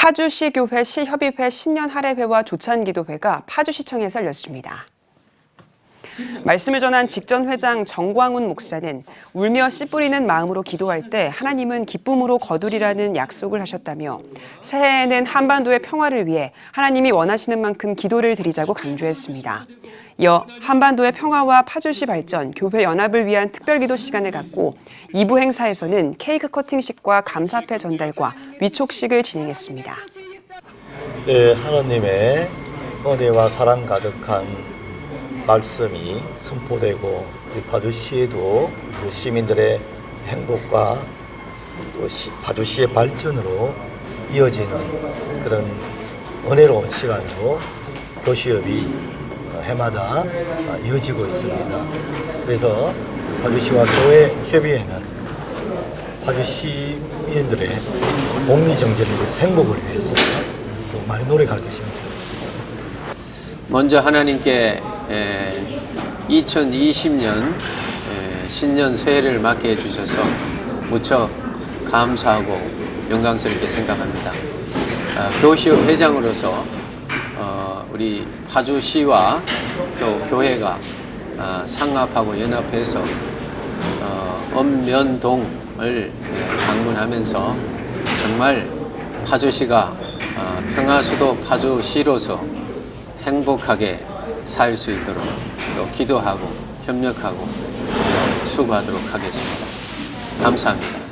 파주시 교회 시협의회 신년 할애회와 조찬기도회가 파주시청에서 열렸습니다. 말씀을 전한 직전 회장 정광훈 목사는 울며 씨 뿌리는 마음으로 기도할 때 하나님은 기쁨으로 거두리라는 약속을 하셨다며 새해에는 한반도의 평화를 위해 하나님이 원하시는 만큼 기도를 드리자고 강조했습니다. 이어 한반도의 평화와 파주시 발전, 교회 연합을 위한 특별기도 시간을 갖고 2부 행사에서는 케이크 커팅식과 감사패 전달과 위촉식을 진행했습니다. 네, 하나님의 은혜와 사랑 가득한 말씀이 선포되고 우리 파주시에도 우리 시민들의 행복과 또 시- 파주시의 발전으로 이어지는 그런 은혜로운 시간으로 교시협이 어, 해마다 어, 이어지고 있습니다. 그래서 파주시와 교회 협의회는 파주 시 민들의 복리 정전을 위해서 행복을 위해서 또 많이 노력할 것입니다. 먼저 하나님께 2020년 신년 새해를 맞게 해주셔서 무척 감사하고 영광스럽게 생각합니다. 아, 교시협 회장으로서 어, 우리 파주시와 또 교회가 아, 상합하고 연합해서 어, 엄면동을 방문하면서 정말 파주시가 아, 평화수도 파주시로서 행복하게 살 수 있도록 또 기도하고 협력하고 수고하도록 하겠습니다. 감사합니다.